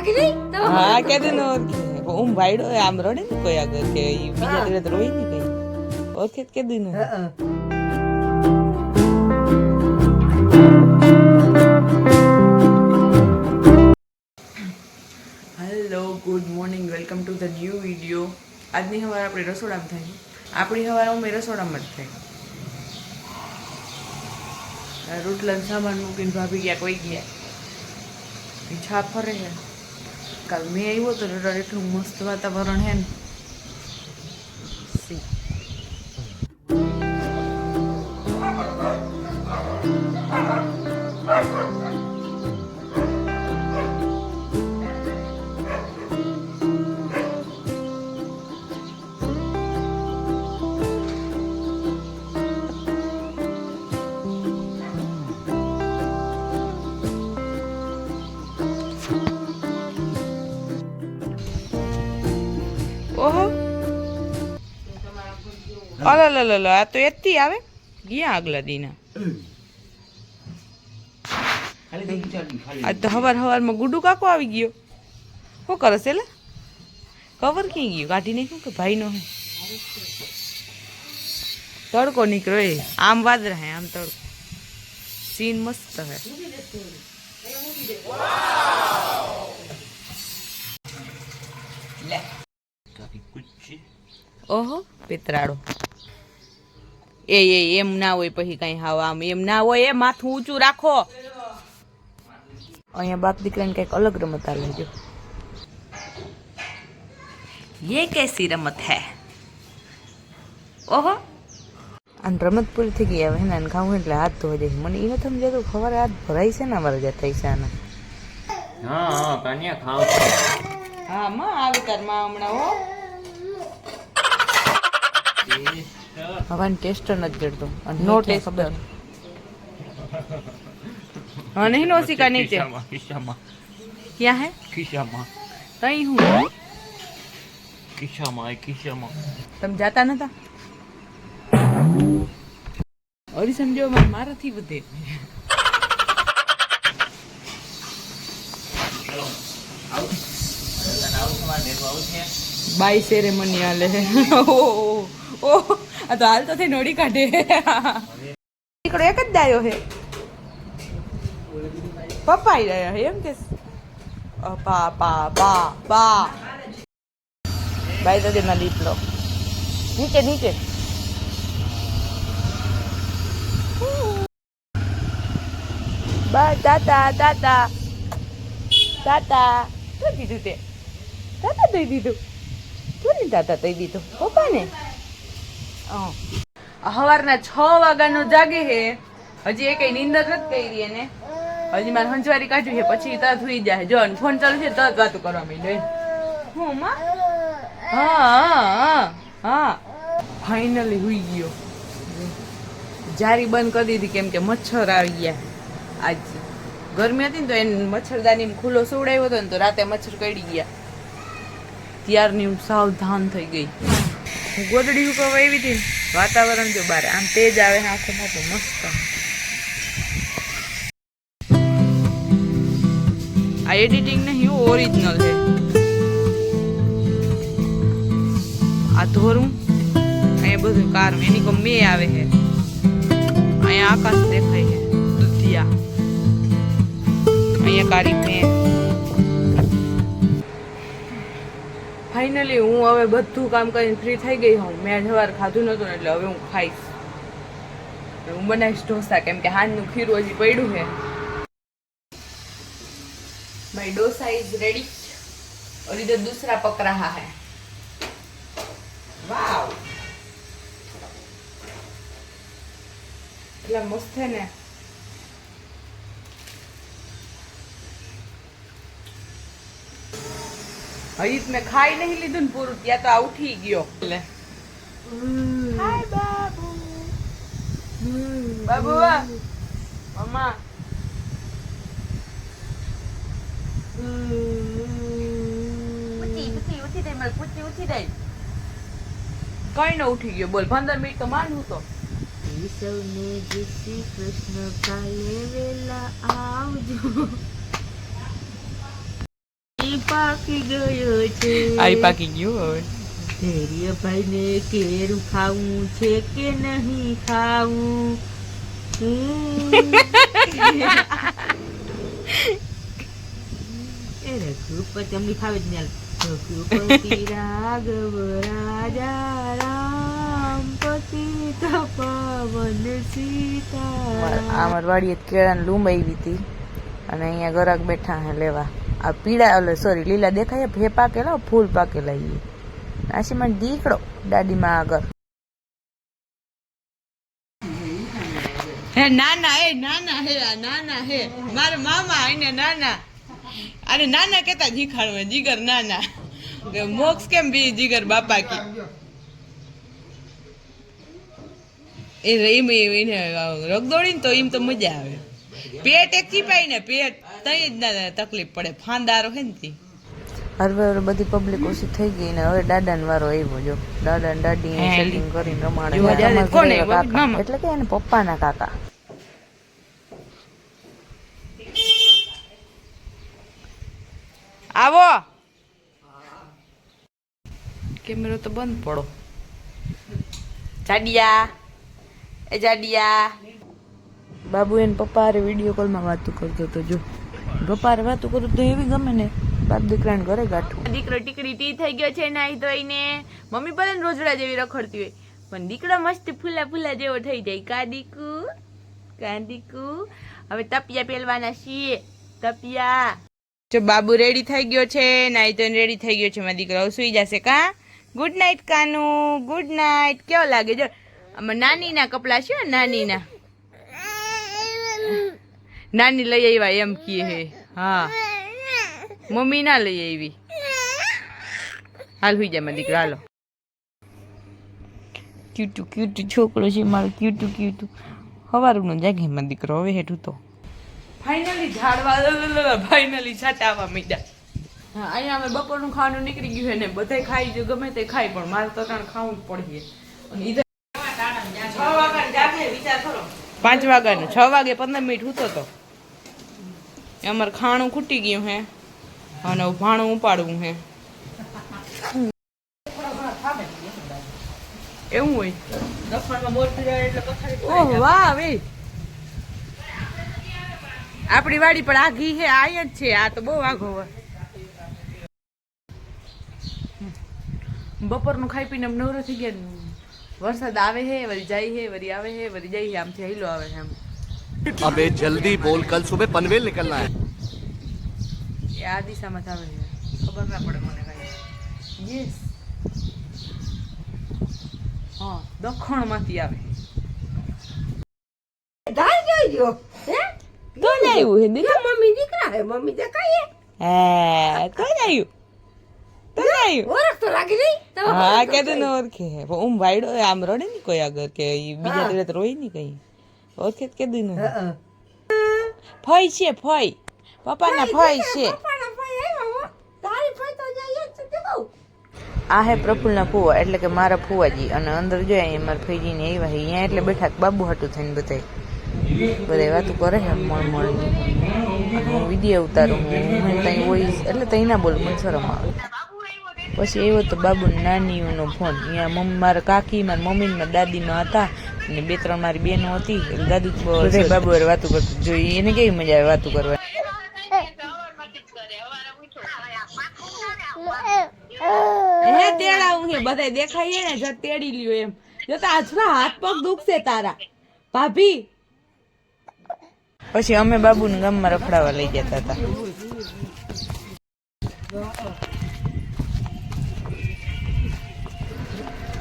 લાગી નહીં? હા કે દે નો હું ભાઈડો આમ રડે ને કોઈ આગળ કે ઈ બીજા જોડે રોઈ નહીં કઈ ઓળખે કે દે નો hello good morning welcome to the new video આજની હવાર આપણે રસોડામાં થાય આપણી સવાર અમે રસોડામાં જ થાય. રોટલા સામાન મૂકીને ભાભી ગયા કોઈ ગયા. છા ફરે છે. કાલ મેં આવ્યો તો એટલે મસ્ત વાતાવરણ હે ને. અલલ આ તો એથી આવે. ગયા આગલા દીના. આજ તો હવાર હવારમાં ગુડુ કાકો આવી ગયો. શું કરે છે લે? કવર ક્યાં ગયું? કાઢી નાખ્યું કે ભાઈ નો હે તડકો નીકળ્યો એ. આમ વાદરા હે આમ તડકો. સીન મસ્ત હે. ઓહો પેતરાડો એ એ એમ ના હોય પછી કઈ હાવ એમ ના હોય એ માથું ઊંચું રાખો. અહીંયા બાપ દીકરાને કંઈક અલગ રમત આવી લેજો યે કેસી રમત હે? ઓહો. અને રમત પૂરી થઈ ગઈ હવે ને ખાવું એટલે હાથ ધોવા જાય. મને એ નથી સમજાતું ખબર હાથ ભરાય છે ને અમારે થઈ છે આના હા હા કાનિયા ખાવ હા માં આવી તારમાં હમણાં હો. હવાને ટેસ્ટ નથી જડતો. નો ટેસ્ટર હા નહીં નો સિકા નીચે ખિસ્સામાં ક્યાં હે? ખિસ્સામાં. તઈ હું? ખિસ્સામાં ખિસ્સામાં. તમે જાતા નતા? અરી સમજો મારે મારાથી વધે. બાઈ સેરેમની હાલે. ઓ ઓહ. આ તો હાલ તો થઈ નોડી કાઢે. નીકળો એક જ દાયો હે પપ્પા રહ્યા હે એમ કે પા પા પા પા. તો દાદી લીપ લો નીચે નીચે. બા તાતા તાતા. તાતા શું દીધું તે. તાતા દઈ દીધું. શું તાતા દઈ દીધું? પપ્પાને. સવારના છ વાગ્યાનો જાગે હે. હજી એ કઈ નિંદર નથી કરી એને. હજી મારે હંચવારી કાઢ્યું છે, પછી તરત સુઈ જાય. જો ફોન ચાલુ છે, તરત વાતો કરવા માંડે હું, માં? હા હા ફાઇનલી હુઈ ગયો. જારી બંધ કરી દીધી, કેમ કે મચ્છર આવી ગયા. આજ ગરમી હતી ને તો એને મચ્છરદાની ખુલ્લો સુવડાવ્યો હતો ને તો રાતે મચ્છર કડી ગયા. ત્યારની હું સાવધાન થઈ ગઈ. હું ગોદડી ઉપર એવી હતી ને, વાતાવરણ જો બાર આમ તેજ આવે ને આંખોમાં તો મસ્ત આ એડિટિંગ નહીં ઓરિજિનલ છે? આ ધોરું અહીંયા બધું કાર એની કો મે આવે છે. અહીંયા આકાશ દેખાય છે દુધિયા. અહીંયા કારી મે ફાઇનલી હું હવે બધું કામ કરીને ફ્રી થઈ ગઈ હું મેં સવાર ખાધું નહોતું ને એટલે હવે હું ખાઈશ હું બનાવીશ ઢોસા કેમ કે હાનનું ખીરું હજી પડ્યું છે भाई डोसा इज रेडी और इधर दूसरा पक रहा है वाव એટલા મસ્ત છે ને હજી મેં ખાઈ નહીં લીધું ને પૂરું ત્યાં તો આ ઉઠી ગયો. એટલે હાય બાબુ. બાબુ મમ્મા કઈ ન ઉઠી ગયો બોલ પંદર મિનિટ તો માનવું તો. સૌને જય શ્રી કૃષ્ણ કાલે વેલા આવજો. પાકી ગયો છે. આઈ પાકી ગયો હવે ધૈર્યભાઈ ને કેરું ખાવું છે કે નહીં ખાવું. એ રઘુપતિ અમને ખાવે જ નહીં. હાલ. રઘુપતિ રાઘવ રાજા રામ પતિ પાવન સીતા. અમાર વાડીએ કેળાની લૂમ આવી હતી. અને અહીંયા ગરાક બેઠા હે લેવા. આ પીળા, ઓલે સોરી લીલા દેખાય ભે પાકેલા ફૂલ પાકેલા એ આશીમાં દીકડો દાદીમાં આગળ. હે, નાના હે નાના હે, આ નાના હે. મારા મામા એને નાના. અરે નાના કેતા જીખાડવે, જીગર નાના. મોક્ષ કેમ બી જીગર બાપા કે? એ એમ એને રગદોડી ને તો એમ તો મજા આવે. પેટ એક ચીપાય ને, પેટ. તઈ જ તકલીફ પડે. ફાંદારો હે ને તી. હવે હવે બધી પબ્લિક ઓછી થઈ ગઈ ને હવે દાદા વારો આવ્યો જો. દાદા ને દાદી સેટિંગ કરીને રમાડે. એટલે કે એને પપ્પાના કાકા. આવો. કેમેરો તો બંધ પડો. જાડિયા. એ જાડિયા. બાબુ એને પપ્પા હારે વીડિયો કોલમાં વાતું કરતો હતો જો. હારે વાતું કરું તો એવી ગમે ને બાપ દીકરાને ઘરે ગાંઠું દીકરો ટીકડી ટી થઈ ગયો છે નાઈ ધોઈને. મમ્મી ભલે ને રોજડા જેવી રખડતી હોય પણ દીકરો મસ્ત ફૂલા ફૂલા જેવો થઈ જાય. કા દીકુ? કા દીકુ? હવે તપિયા પહેરવાના છીએ. તપિયા. જો બાબુ રેડી થઈ ગયો છે નાઈ તો રેડી થઈ ગયો છે. મારા દીકરો સુઈ જશે કા? Good night Kanu. Good night કેવો લાગે? જો આમાં નાનીના કપડાં છે નાનીના. નાની લઈ આવ્યા એમ કીએ હે. હા. મમ્મી ના લઈ આવી હાલ હુઈ જાય દીકરા હાલો. ક્યુટુ ક્યુટુ છોકરો છે મારો ક્યુટુ ક્યુટુ હવારનો જાગે મારો દીકરો હવે હેઠું તો. ફાઇનલી ઝાડવા ફાઇનલી છાટા આવવા મીડા હા અહીંયા અમે બપોરનું ખાવાનું નીકળી ગયું છે ને બધાય ખાઈ જો ગમે તે ખાય પણ મારે તો કાણ ખાવું જ પડીએ અને પાંચ વાગ્યાનું છ વાગે પંદર મિનિટ હૂતો તો. અમારે ખાણું ખૂટી ગયું હે. અને ભાણું ઉપાડવું હે. એવું હોય. ઓહ વાહ વે. આપણી વાડી પણ આ ઘી છે આ જ છે આ તો બહુ આઘો હોય. બપોરનું ખાઈ પીને આમ નવરો થઈ ગયા. વરસાદ આવે છે વળી જાય છે વળી આવે છે વળી જાય છે આમથી હેલો આવે છે આમ. अबे जल्दी बोल कल सुबह पनवेल निकलना है એ આ દિશામાં જ આવે છે ખબર ના પડે મને કઈ યસ હા દખણમાંથી આવે ગાય ગયો હે તો જ આવ્યું હે દીકરા મમ્મી દીકરા હે મમ્મી દેખાય હે તો જ આવ્યું તો જ આવ્યું ઓળખ તો લાગી નહીં હા કીધું ને ઓળખે હે પણ ઉમ વાયડો આમ રડે ને કોઈ આગળ કે ઈ બીજા જોડે તો રોય નહીં કઈ ઓળખે તો કીધું ને ફઈ છે ફઈ પપ્પાના ફઈ છે આ હે પ્રફુલના ફુવા એટલે કે મારા ફુવાજી અને અંદર જોઈએ અહીંયા મારા ફઈજીને આવ્યા અહીંયા એટલે બેઠા બાબુ હાટું થઈને બધાય બધા વાતું કરે છે મળ મળ હું વીડિયો ઉતારું હું ત્યાં વોઇસ એટલે ત્યાં ના બોલું મને શરમ આવે પછી એવો તો બાબુ નાનીઓનો ફોન. અહીંયા મમ્મી મારા કાકી મારા મમ્મી ને મારા દાદીમાં હતા અને બે ત્રણ મારી બેનો હતી. એટલે દાદુ બાબુ વાતું કરતું જોઈએ. એને કેવી મજા આવે વાતું કરવા? હે તેડાવું છે બધાય દેખાય ને જ તેડી લ્યો એમ. જો તો આજના હાથ પગ દુખશે તારા. ભાભી. પછી અમે બાબુને ગામમાં રખડાવા લઈ જતા હતા.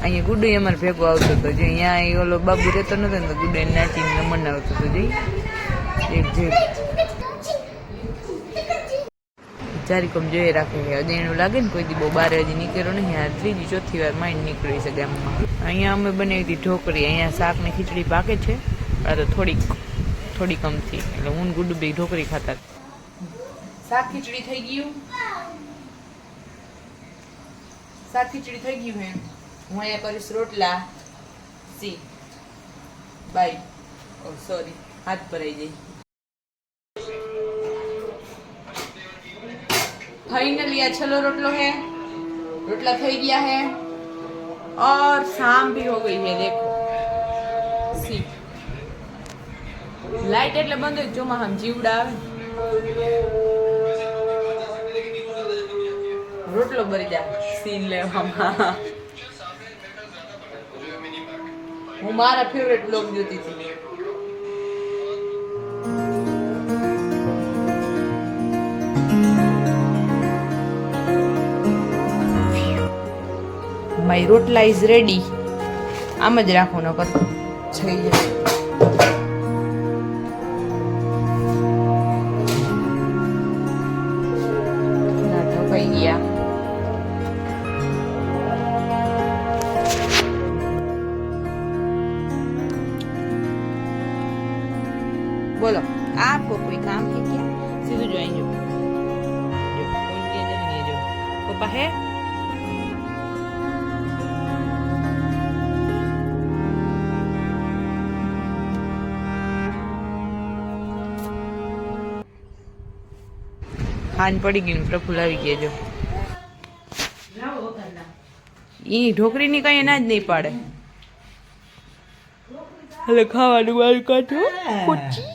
અહીંયા ગુડુ અમારે ભેગો આવતો હતો જો અહીંયા એ ઓલો બાબુ રહેતો નતો ને તો ગુડુ એને નાચીને મનાવતો હતો જઈ એક જે. ચારી કોમ જોઈ રાખે છે. અદેણું લાગે ને કોઈ દી બહુ બારે હજી નીકળ્યો નહીં. આ ત્રીજી ચોથી વાર માઇન્ડ નીકળી છે ગામમાં. અહીંયા અમે બનાવી હતી ઢોકળી. અહીંયા શાક ને ખીચડી પાકે છે. આ તો થોડીક થોડી કમથી એટલે હું ગુડુ બે ઢોકળી ખાતા. શાક ખીચડી થઈ ગયું? શાક ખીચડી થઈ ગયું હે હું અહીંયા કરીશ રોટલા સી બાય ઓ સોરી હાથ ભરાઈ જાય फाइनली આ છેલ્લો રોટલો है रोटला થઈ ગયા है और शाम भी हो गई है देखो सी લાઈટ એટલે બંધ હોય ચોમાં આમ જીવડા આવે રોટલો બરી જાય સીન લેવામાં હું મારા ફેવરેટ બ્લોગ જોતી હતી. માય રોટલા ઇઝ રેડી આમ જ રાખો નકર થઈ જશે બોલો આપકો કોઈ કામ है क्या સીધું જો અહીં જો જો કોઈ કે નહીં જો પપ્પા હે હાન પડી ગઈ ને પ્રફુલ આવી ગયા જો એ ઢોકરીની કઈ ના જ નહીં પાડે એટલે ખાવાનું બાર કાઢો પોચી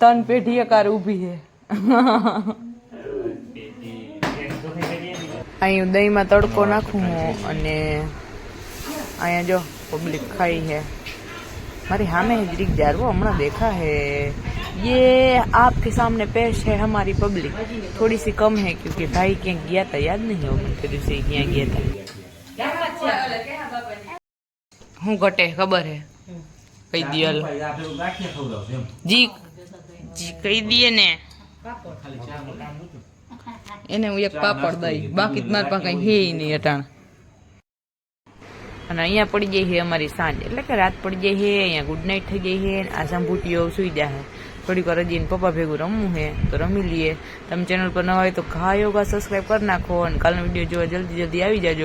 તન પેઢી એકાર ઊભી છે અહીં દહીંમાં તડકો નાખું હું અને અહીંયા જો પબ્લિક ખાઈ है हमारे सामने है जरीक जारवो हमारा देखा है ये आपके सामने पेश है हमारी पब्लिक थोड़ी सी कम है क्योंकि भाई क्या गया था याद नहीं होगा फिर से क्या गया था હું ઘટે ખબર હે? કહી દઈએ હાલો. જી જી કહી દઈએ ને. એને હું એક પાપડ દઈ. બાકી તો મારી પાસે કઈ હે નહીં અટાણ. અને અહીંયા પડી જાય છે અમારી સાંજ. એટલે કે રાત પડી જાય છે અહીંયા ગુડ નાઇટ થઈ જાય છે આ સંભૂટીઓ સુઈ જાય થોડીક વાર હજી એને પપ્પા ભેગું રમવું છે તો રમી લઈએ. તમે ચેનલ પર ન હોય તો ઘા યોગા સબસ્ક્રાઈબ કરી નાખો અને કાલનો વીડિયો જોવા જલ્દી જલ્દી આવી જાજો.